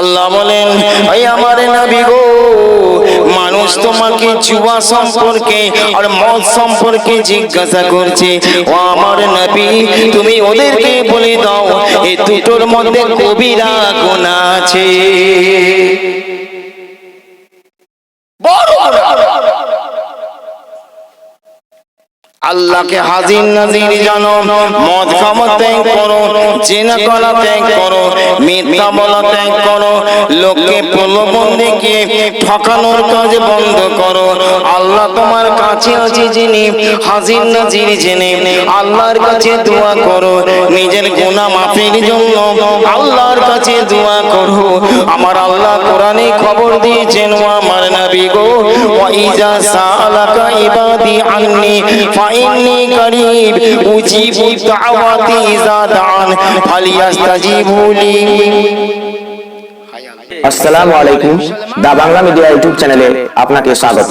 আল্লাহ বলেন ভাই আমার নাবি গো, মানুষ তোমাকে জুয়া সম্পর্কে আর মদ সম্পর্কে জিজ্ঞাসা করছে। ও আমার নবী, তুমি ওদেরকে বলে দাও, এ দুটোর মধ্যে কবিরা গুনাহ আছে। বড় আল্লাহকে হাজির নাজির জানো। মদ খাওয়া ত্যাগ করো চেনা করা ত্যাগ করো, মিথ্যা বলা ত্যাগ করো, লোককে প্রলোভন দেখিয়ে ঠকানোর কাজ বন্ধ করো। তোমার কাছে আছে যিনি, হাজির নাজির জেনে আল্লাহর কাছে দোয়া করো, নিজের গুনাহ মাফির জন্য। আল্লাহর কাছে দোয়া করো। আমার আল্লাহ কোরআনে খবর দিয়েছেন, ও আমার নবী গো, ওয়াইজা সালাকা ইবাদি আন্নি, ফাইন্নি করিব, উজিবু দাওয়াতি ইজা দান ফালিয়াস্তাজিবু লি। আসসালামু আলাইকুম। দা বাংলা মিডিয়া ইউটিউব চ্যানেলে আপনাকে স্বাগত।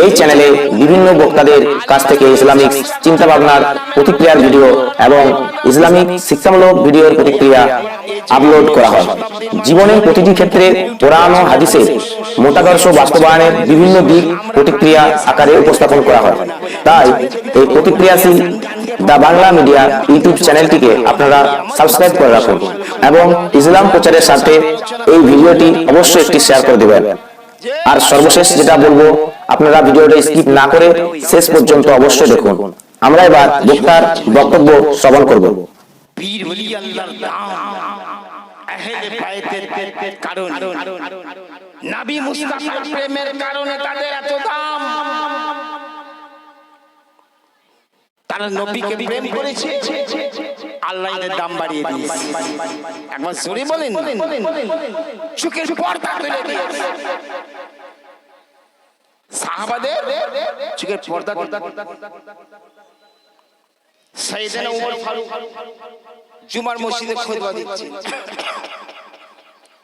এই চ্যানেলে বিভিন্ন বক্তাদের কাছ থেকে ইসলামিক চিন্তা ভাবনার প্রতিক্রিয়ার ভিডিও এবং ইসলামিক শিক্ষামূলক ভিডিওর প্রতিক্রিয়া আপলোড করা হয়। জীবনের প্রতিটি ক্ষেত্রে কোরআন ও হাদিসের মতাদর্শ বাস্তবায়নের বিভিন্ন দিক প্রতিক্রিয়া আকারে উপস্থাপন করা হয়। তাই এই প্রতিক্রিয়াশীল দা বাংলা মিডিয়া ইউটিউব চ্যানেলটিকে আপনারা সাবস্ক্রাইব করে রাখুন এবং ইসলাম প্রচারের সাথে এই ভিডিওটি অবশ্যই একটি শেয়ার করে দেবেন। আর সর্বশেষ যেটা বলব, আপনারা ভিডিওটা স্কিপ না করে শেষ পর্যন্ত অবশ্যই দেখুন। আমরা এবার বক্তার বক্তব্য শ্রবণ করব। তারা নবীকে প্রেম করেছে। আল্লাহ এদের দাম বাড়িয়ে দিয়েছে। একবার জোরে বলেন চোখের পর্দা তুলে দিয়েছে সাহাবাদের চোখের পর্দা ফারুক জুমার মসজিদে খুতবা দিচ্ছে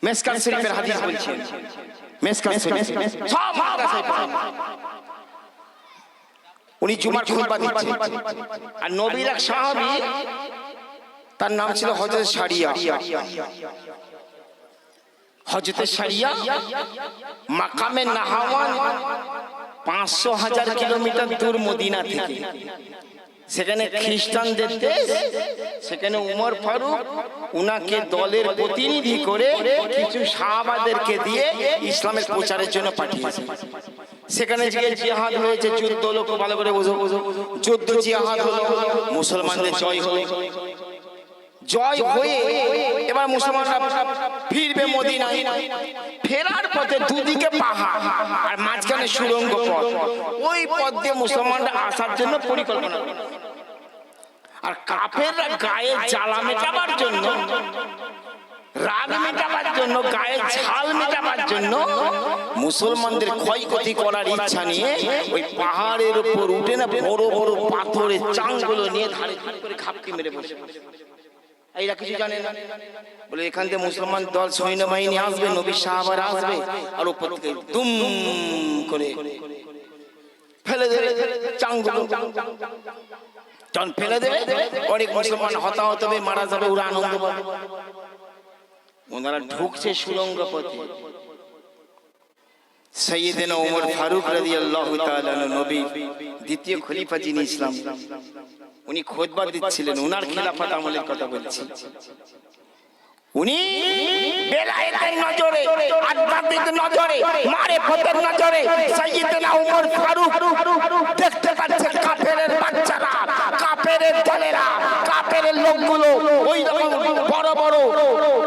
মেসকাত শরীফের হাদিস বলছেন। মেসকাত শরীফ সব মাদ্রাসায় উনি জুমার খুতবা দিচ্ছেন। আর নবীর এক সাহাবী তার নাম ছিল হযরত সারিয়া হযরত সারিয়া মাকামে নাহাওয়ান পাঁচশো হাজার কিলোমিটার দূর মদিনা থেকে। সেখানে খ্রিস্টানদের দেশ, সেখানে উমর ফারুক উনাকে দলের প্রতিনিধি করে কিছু সাহাবাদেরকে দিয়ে ইসলামের প্রচারের জন্য পাঠিয়েছে। সেখানে গিয়ে জিহাদ হয়েছে, যুদ্ধ লোক ভালো করে বুঝো। বুঝো যুদ্ধ জিহাদ হলো মুসলমানদের জয় হলো জয় হয়ে এবার মুসলমানরা ফিরবে মদিনায়। ফেরার পথে দুদিকে পাহাড় আর মাঝখানে সুরঙ্গ পথ। ওই পথ দিয়ে মুসলমানরা আসার জন্য পরিকল্পনা। আর কাফেররা গায়ে জ্বালা মেটাবার জন্য রাগ মেটাবার জন্য গায়ে ঝাল মেটাবার জন্য মুসলমানদের ক্ষয়ক্ষতি করার ইচ্ছা নিয়ে ওই পাহাড়ের উপর উঠে না বড় বড় পাথরের চাংগুলো নিয়ে ধারে ধারে করে খাপটি মেরে বসে। এরা কিছু জানে না। বলে, এখান থেকে মুসলমান দল সৈন্যবাহিনী আসবে, নবী সাহাবার আসবে, আর উপর থেকে দুম করে ফেলে দেবে। চাং চাং ফেলে দেবে, অনেক মুসলমান হতাহত হবে মারা যাবে, ওরা আনন্দ পাবে। ওনারা ঢুকছে সুরঙ্গ পথে সৈয়দিনা ওমর ফারুক রাদিয়াল্লাহু তাআলা নবী, দ্বিতীয় খলিফা যিনি ইসলাম, উনি খোদবা দিচ্ছিলেন ওনার খিলাফত আমলের কথা বলছি। উনি বেলায়েতের নজরে আধ্যাত্মিক নজরে, মারেফতের নজরে সাইয়েদনা ওমর ফারুক দেখতে পাচ্ছে কাফেরের বাচ্চারা, কাফেরের দলেরা কাফেরের লোকগুলো ওই বড় বড়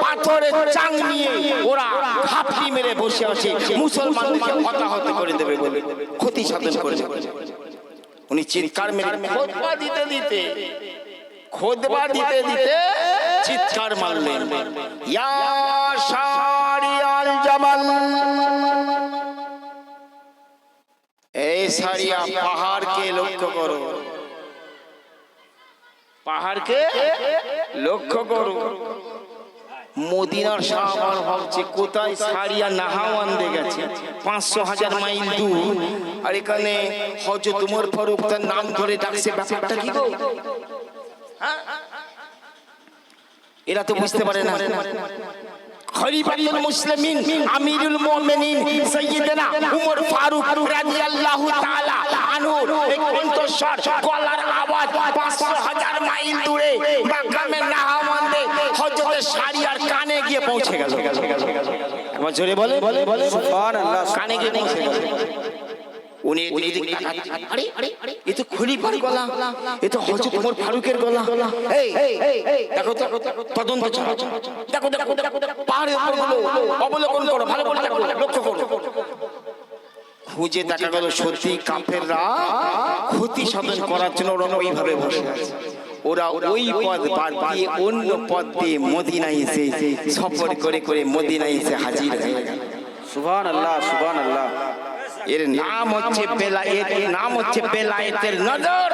পাথরের চাং নিয়ে ওরা ঘাপটি মেরে বসে আছে। মুসলমানকে হতাহত করে দেবে বলে ক্ষতি সাধন করে দেবে। উনি চিৎকার মেরে খোদবা দিতে দিতে খোদবা দিতে দিতে চিৎকার মারলেন। ইয়া শারিয়াল জামাল। এই সারিয়া পাহাড়কে লক্ষ্য করো। পাহাড়কে লক্ষ্য করো। মদিনার সাহাবার ভাবছে, কোথায় সারিয়া নাহাওয়ান দে গেছে? পাঁচশো হাজার মাইল দূর। আর এখানে হজরত উমর ফারুক তার নাম ধরে ডাকছে, ব্যাপারটা কি হ্যাঁ? এরা তো বুঝতে পারে না। খলিফাতুল মুসলিমিন আমিরুল মুমিনিন সাইয়্যিদনা উমর ফারুক রাদিয়াল্লাহু তাআলা আনহু। এই কণ্ঠস্বর গলার আওয়াজ 500 হাজার মাইল দূরে মাকামে নাহামন্দে হযরতের আর কানে গিয়ে পৌঁছে গেল। একবার জোরে বলে সুবহানাল্লাহ। কানে গিয়ে পৌঁছে গেল। উনি এদিক এদিক আরে আরে এ তো খলিফার গলা। এ তো হযরত ওমর ফারুকের গলা। এই দেখো তো তদন্ত দেখো দেখো দেখো পাহাড়ের উপরগুলো অবলোকন করো ভালো করে দেখো লক্ষ্য করো। খুঁজে দেখা গেল সত্যি কাফেররা ক্ষতি সাধন করার জন্য ওরা ওইভাবে বসে আছে। ওরা ওই পদ বাদ দিয়ে অন্য পদ দিয়ে মদিনায় এসে সফর করে করে মদিনায় এসে হাজির হয়ে গেল। সুবহানাল্লাহ সুবহানাল্লাহ। এর নাম হচ্ছে বেলায়েত এর নাম হচ্ছে বেলায়েতের নজর।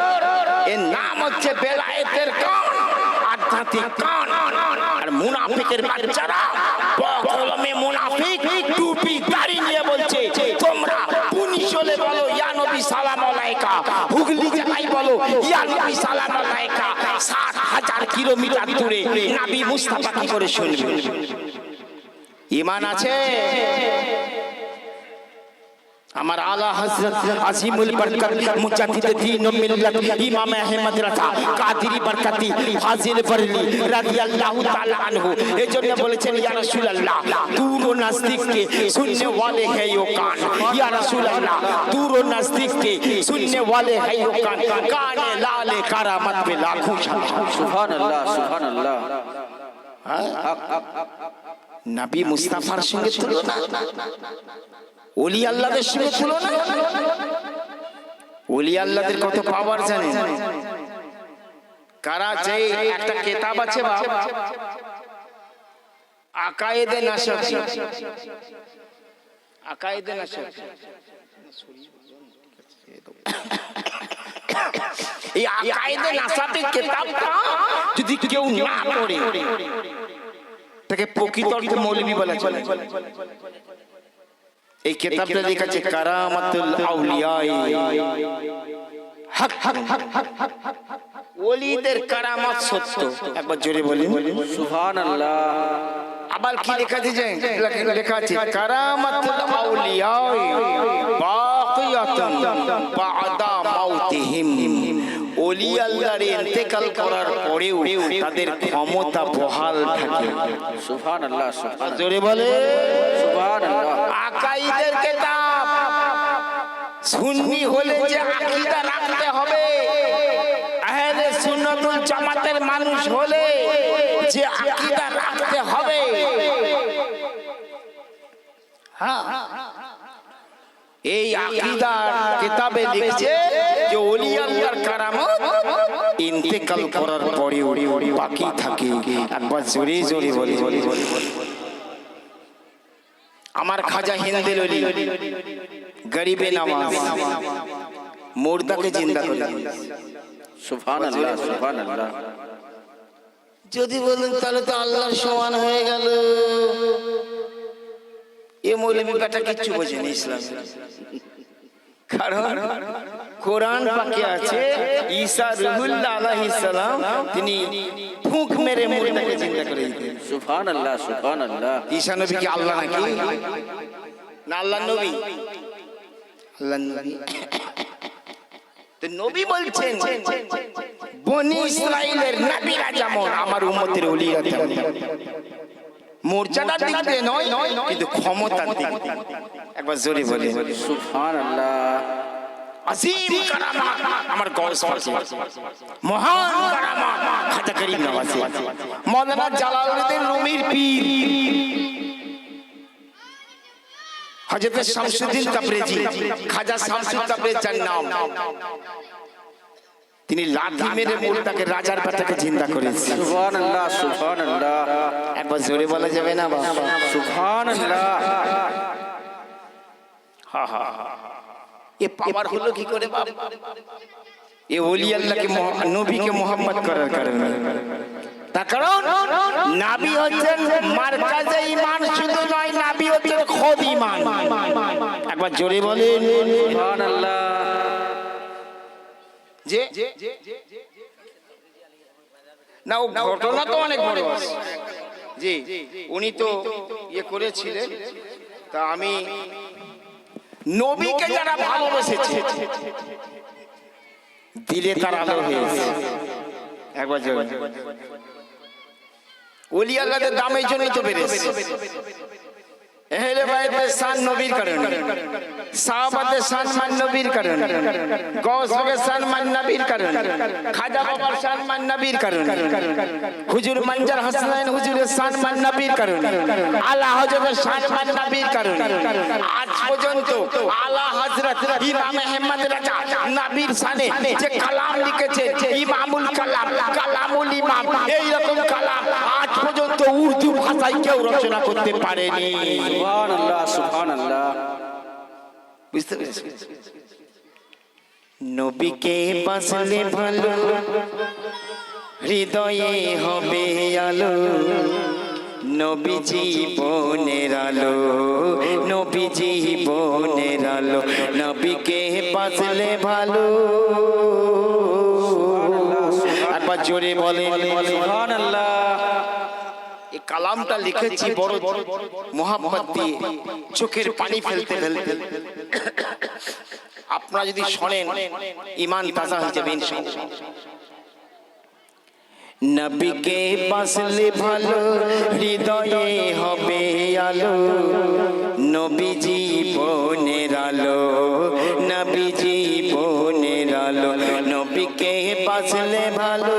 এর নাম হচ্ছে বেলায়েতের কান আধ্যাত্মিক কান আর মুনাফিকের বাচ্চারা কলমে মুনাফিক টুপি দাড়ি নিয়ে বলছে তোমরা পুলিশ হলে বলো ইয়া নবী সালাম আলাইকা। হুগলি জেলায় বলো ইয়া নবী সালাম আলাইকা। ষাট হাজার কিলোমিটার দূরে নাবি মুস্তাফা কি করে শুনবে? ইমান আছে? আমার আলা হযরত আজিমুল বরকত মুজাদ্দিদ দ্বীন ও মিল্লাত ইমাম আহমদ রাজা কাদেরি বরকতি ফাজিল বরলি রাদিয়াল্লাহু তাআলা আনহু এজন্য বলেছেন ইয়া রাসূলুল্লাহ দূর ও নজদীক কে सुनने वाले है यो कान या रसूल अल्लाह दूर और नजदीक के सुनने वाले है यो कान काने लाले करामत पे लाखों शाबाश সুবহানাল্লাহ সুবহানাল্লাহ নবী মুস্তাফার সঙ্গে তুলনা ওলি আল্লাহদের সঙ্গে তুলনা ওলি আল্লাহদের কত পাওয়ার জানেন কারা যে একটা কেতাব আছে বাপ? আকায়েদে নাসাফ আকায়েদে নাসাফ এই যদি কেউ না তাকে প্রকৃত অর্থে মৌলবী বলা চলে। এই কেতাবটা লেখা আছে কারামাতুল আউলিয়াই। হক হক হক হক হক। ওলিদের কারামাত সত্য। একবার জোরে বলি সুবহানাল্লাহ। আবার কি লেখা আছে যে? লেখা- আছে কারামাতুল আউলিয়াই বাকিয়াতুন বাদা মাউতিহিম। ওলি আল্লাহর ইন্তেকাল করার পরেও তাদের ক্ষমতা বহাল থাকে। সুবহানাল্লাহ সুবহানাল্লাহ। জোরে বলে সুবহানাল্লাহ। আকাইদের কিতাব। সুন্নি হলে যে আকীদা রাখতে হবে, আহলে সুন্নাতুল জামাতের মানুষ হলে যে আকীদা রাখতে হবে। হ্যাঁ এই আকীদার কিতাবে লিখছে যে ওলি আল্লাহর কারামত ইন্তেকাল করার পরে বাকি থাকে। একবার জোরে জোরে বলি বলি বলি। আমার খাজা হিন্দের অলি গরিবে নামাজ। মুর্দাকে জিন্দা করে। সুবহানাল্লাহ সুবহানাল্লাহ। যদি বলেন তাহলে তো আল্লাহর সমান হয়ে গেল। এ মৌলবী বেটা কিচ্ছু বোঝেনি ইসলাম। কারণ কোরআন পাকে আছে ঈসা রুহুল্লাহ আলাইহিস সালাম তিনি মেরে মুর্দাকে জিন্দা করে দিতেন সুবহানাল্লাহ সুবহানাল্লাহ। ঈসা নবী কি আল্লাহ নাকি? না আল্লাহ নবী। আল্লাহ নবী। তো নবী বলছেন বনি ইসরাইলের নবীরা যেমন আমার উম্মতের ওলিরা তেমন মোর্চাটার দিক দিয়ে নয় কিন্তু ক্ষমতার দিক। একবার জোরে বলে। সুবহানাল্লাহ। আসিম কারামাত আমার গস পাশে মহান কারামাত খাজা করিম। নওয়াজে। মৌলানা জালালউদ্দিন রুমির পীর। হযরত শামসুদ্দিন তাবরেজি। খাজা শামসুদ তাবরেজ যার নাম। তিনি লাঠি মেরে মুর্দাকে রাজার বেটাকে জিন্দা করেছে। সুবহানাল্লাহ সুবহানাল্লাহ। একবার জোরে বলা যাবে না বাবা? সুবহানাল্লাহ। এ পাওয়ার হলো কি করে এ ওলি আল্লাহকে নবীকে মোহাম্মদ করার কারণে। তার কারণ, নাবি হচ্ছেন মার্কাজে ইমান শুধু নয়, নাবি হচ্ছেন ইমান একবার জোরে সুবহানাল্লাহ। যে না, ও ঘটনা তো অনেক বড় আছে। জি, উনি তো ইয়ে করেছিলেন। তা আমি নবীকে যারা ভালোবেসেছে। দিলে তার আলো হয়েছে। একবার। ওলি আল্লাহদের দাম এই জন্যই তো বেড়েছে। এহলে শান নবীর কারণে। সাহাবাদের শান মান নবীর কারণে। গৌসবের শান মান নবীর কারণে। খাজা বাবার নবীর কারণে। হুজুর মঞ্জার হাসনাইন হুজুরের শান মান নবীর কারণে। আলা হযরতের শান মান নবীর কারণে। আজ পর্যন্ত আলা হযরত ইমাম আহমদ রাজা নবীর শানে যে কালাম লিখেছে, ইমামুল কালাম, কালামুল ইমাম এই রকম কালাম আজ পর্যন্ত উর্দু ভাষায় কেউ রচনা করতে পারেনি। সুবহান আল্লাহ সুবহান আল্লাহ বুঝতে পেরেছি নবীকে বাসলে ভালো হৃদয়ে হবে আলো। নবী জীবনের আলো নবী জীবনের আলো। নবীকে বাসলে ভালো। একবার জোরে বলে আল্লাহ কালামটা লিখেছি বড় মোহাম্মত দিয়ে চোখের পানি ফেলতে ফেলতে আপনারা যদি শোনেন ইমান তাজা হয়ে যাবে নবীকে বাসলে ভালো হৃদয়ে হবে আলো। নবী জীবনের আলো। নবী জীবনের আলো। নবীকে বাসলে ভালো।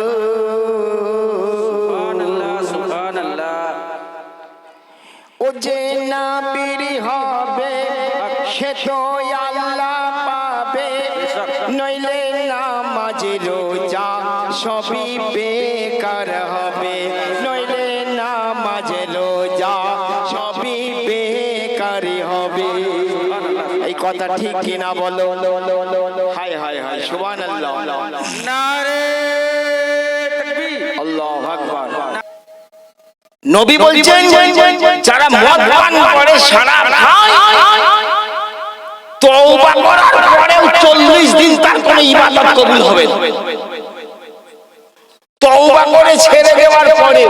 যে নাবির হবে, সে তো আল্লাহ পাবে। নইলে নামাজ, রোজা সবই বেকার হবে। নইলে নামাজ, রোজা সবই বেকার হবে। এই কথা ঠিক কিনা বলো? হায় হায় হায় সুবান আল্লাহ নবী বলছেন যারা মদ পান করে সারা খায় তওবা করার পরেও 40 দিন তার কোনো ইবাদত কবুল হবে। তওবা করে ছেড়ে দেওয়ার পরে।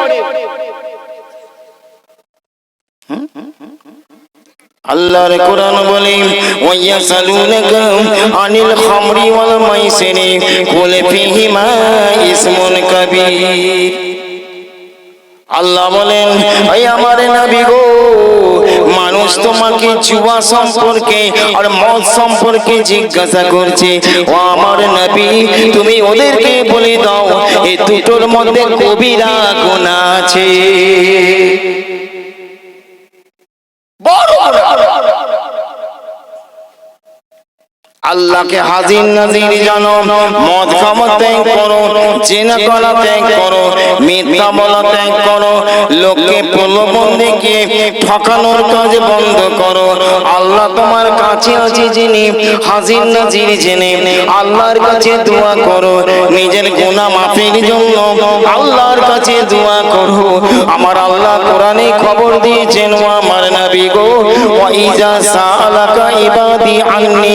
আল্লাহর কোরআন বলে আনিল খামরি ওয়াল মাইসিরি কুল ফিহিমা ইসমুন কাবীর। আল্লাহ বলেন, এই আমার নবী গো, মানুষ তোমাকে জুয়া সম্পর্কে আর মদ সম্পর্কে জিজ্ঞাসা করছে। ও আমার নবী, তুমি ওদেরকে বলে দাও এই দুটোর মধ্যে কবিরা গুনাহ আছে। বড় আল্লাহকে হাজির নাজির জানো মদ খাওয়া ত্যাগ করো চেনা করা ত্যাগ করো, মিথ্যা বলা ত্যাগ করো, লোককে প্রলোভন দেখিয়ে ঠকানোর কাজ বন্ধ করো। আল্লাহ তোমার কাছে আছে যিনি, হাজির নাজির জেনে আল্লাহর কাছে দোয়া করো, নিজের গুনাহ মাফির জন্য আল্লাহর কাছে দোয়া করো। আমার আল্লাহ কোরআনে খবর দিয়েছেন, ও আমার নবী গো ওয়াইজা সালাকা ইবাদি আন্নি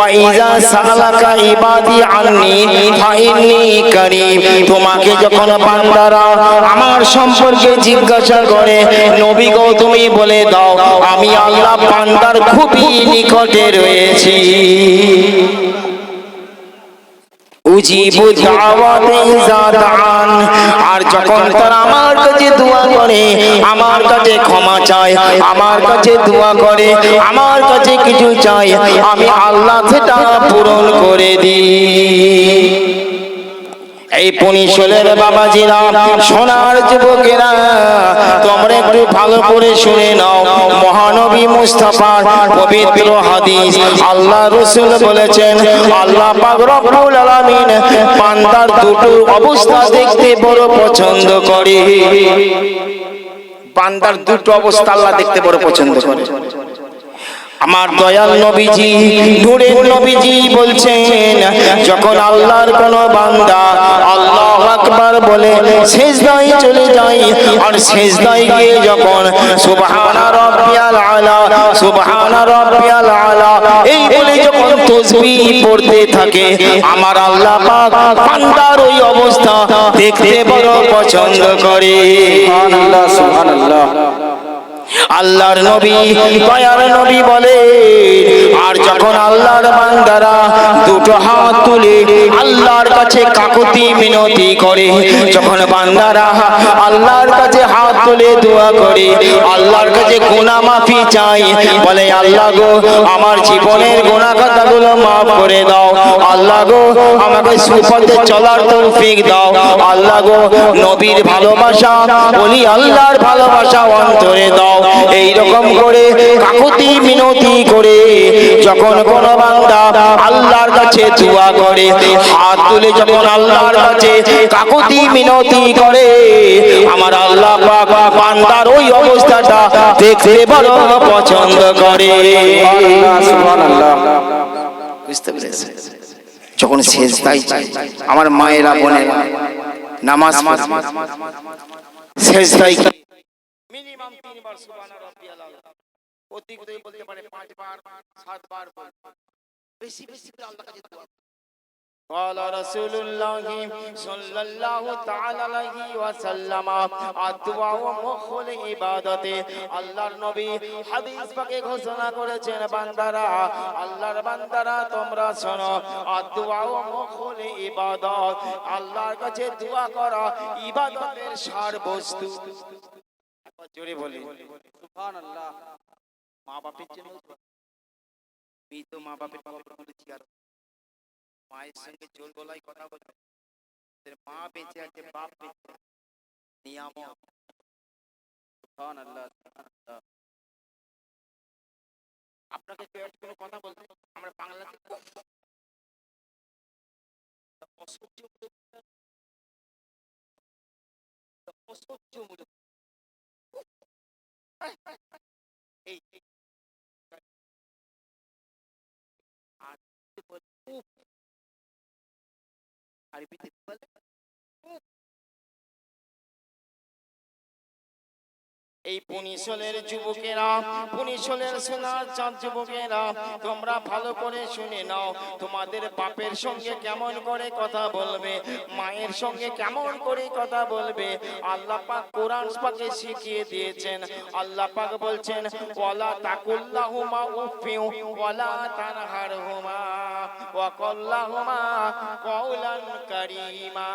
ওয়াইজা সালাকা ইবাদি আননি ফাইনি করিব তোমাকে যখন বান্দারা আমার সম্পর্কে জিজ্ঞাসা করে, নবী গো, তুমি বলে দাও, আমি আল্লাহ বান্দার খুবই নিকটে রয়েছি। উজিবু দাওয়াতে ইজা আর যখন তারা আমার কাছে দোয়া করে, আমার কাছে ক্ষমা চায়, আমার কাছে দোয়া করে, আমার কাছে কিছু চায়, আমি আল্লাহ সেটা পূরণ করে দিই। এই পুনিশলের বাবাজিরা, সোনার যুবকেরা, তোমরা একটু ভালো করে শুনে নাও। মহানবী মুস্তাফার পবিত্র হাদিস আল্লাহ রসুল বলেছেন, আল্লাহ পাক রব্বুল দুটো অবস্থা দেখতে বড় পছন্দ করে। বান্দার দুটো অবস্থা আল্লাহ দেখতে বড় পছন্দ করে। আমার দয়াল নবীজি, নূরের নবীজি বলছেন, যখন আল্লাহর কোন বান্দা আল্লাহ আকবার বলে, সেজদায় চলে যায় আর সেজদায় গিয়ে যখন, সুবহানা রাব্বিয়াল আলা, সুবহানা রাব্বিয়াল আলা, এই বলে যখন তাসবিহ পড়তে থাকে, আমার আল্লাহ পাক বান্দার ওই অবস্থা দেখতে বড় পছন্দ করে। সুবহানাল্লাহ সুবহানাল্লাহ। আল্লাহর নবী নবী বলে আর যখন আল্লাহর বান্দারা দুটো হাত তুলে। আল্লাহর কাছে কাকুতি মিনতি করে। যখন বান্দারা আল্লাহর কাছে হাত তুলে দোয়া করে, আল্লাহর কাছে গুনাহ মাফি চাই বলে, আল্লাহ গো, আমার জীবনের গুনাহ কথাগুলো মাফ করে দাও। আল্লাহ গো, আমাকে সুপথে চলার তৌফিক দাও। আল্লাহ গো, নবীর ভালোবাসা, বলি, আল্লাহর ভালোবাসা অন্তরে দাও। এই রকম করে কাকুতি মিনতি করে, যখন কোন বান্দা আল্লাহর কাছে দোয়া করে। হাত তুলে যখন আল্লাহর কাছে কাকুতি মিনতি করে। আমার আল্লাহ পাক বান্দার ওই অবস্থাটা দেখতে বড় পছন্দ করে। সুবহানাল্লাহ সুবহানাল্লাহ বুঝতে পেরেছে যখন শেষ তাই আমার মায়েরা বোনে নামাজ শেষ তাই মিনিমাম তিনবার সুবহান রাব্বিয়াল আলা অতিরিক্ত বলতে পারে পাঁচবার সাতবার বেশি বেশি করে আল্লাহর কাছে দোয়া قال رسول الله صلى الله تعالى عليه وسلم الدعاء مخ ইবাদতে আল্লাহর নবী হাদিস পাকে ঘোষণা করেছেন বান্দারা আল্লাহর বান্দারা তোমরা শোনো আদুআ মুখ ইবাদত আল্লাহর কাছে দোয়া করা ইবাদতের সার বস্তু একবার জোরে বলি সুবহানাল্লাহ মা বাপের জন্য আমি তো মা বাপের কথা বলেছি আর মায়ের সঙ্গে জোর গলায় কথা বলতে মা বেঁচে আছে, বাপ বেঁচে আপনাকে কোনো কথা বলতে আমরা আরবিতে কি বলে উফ। এই পুনিশলের যুবকেরা পুনিশলের সোনার চাঁদ যুবকেরা তোমরা ভালো করে শুনে নাও তোমাদের বাপের সঙ্গে কেমন করে কথা বলবে মায়ের সঙ্গে কেমন করে কথা বলবে আল্লাহ পাক কোরআন পাকে শিখিয়ে দিয়েছেন আল্লাহ পাক বলছেন ওয়ালা তাকুল্লাহুমা উফিউ ওয়ালা তানহারহুমা ওয়া কাল্লাহুমা কওলান কারীমা।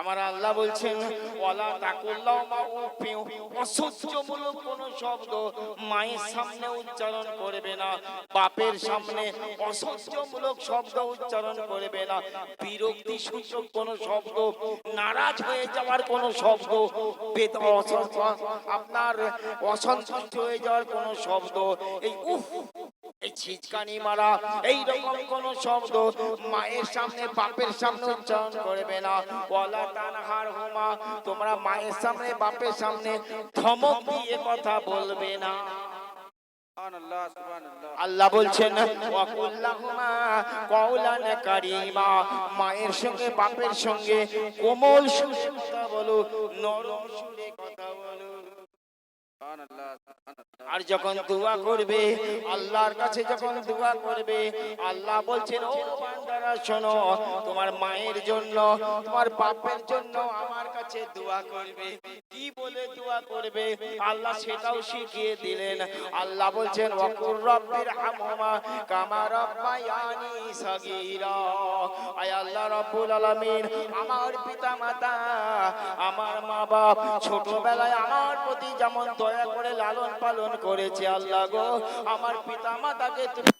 আমার আল্লাহ বলছেন, ওয়ালা তাকুল্লাহ উফিউ অসহ্যমূলক কোন শব্দ মায়ের সামনে উচ্চারণ করবে না, বাপের সামনে অসহ্যমূলক শব্দ উচ্চারণ করবে না বিরক্তি সূচক কোন শব্দ, নারাজ হয়ে যাওয়ার কোন শব্দ আপনার অসন্তুষ্ট হয়ে যাওয়ার কোন শব্দ, এই উফ এই ছিচকানি মারা এই রকম কোন শব্দ মায়ের সামনে বাপের সামনে উচ্চারণ করবে না। তানহার হুমা তোমরা মায়ের সামনে বাপের সামনে ধমক দিয়ে কথা বলবে না। আল্লাহ বলছেন কারীমা মায়ের সঙ্গে বাপের সঙ্গে কোমল সুরে কথা বলো নরম সুরে কথা বলো। আর যখন দোয়া করবে, আল্লাহর কাছে যখন দোয়া করবে, আল্লাহ বলছেন, ও বান্দারা, শোনো, তোমার মায়ের জন্য, তোমার বাপের জন্য আমার কাছে দোয়া করবে। কি বলে দোয়া করবে? আল্লাহ সেটাও শিখিয়ে দিলেন। আল্লাহ বলছেন, ওয়াকুর রব্বির হামহুমা কামা রাব্বায়ানি সাগীরা। আয় আল্লাহ রাব্বুল আলামিন, আমার পিতা মাতা আমার মা বাপ ছোটবেলায় আমার প্রতি যেমন দয়া করে লালন পালন করেছে আল্লাহ গো। আমার পিতা মাতাকে তুমি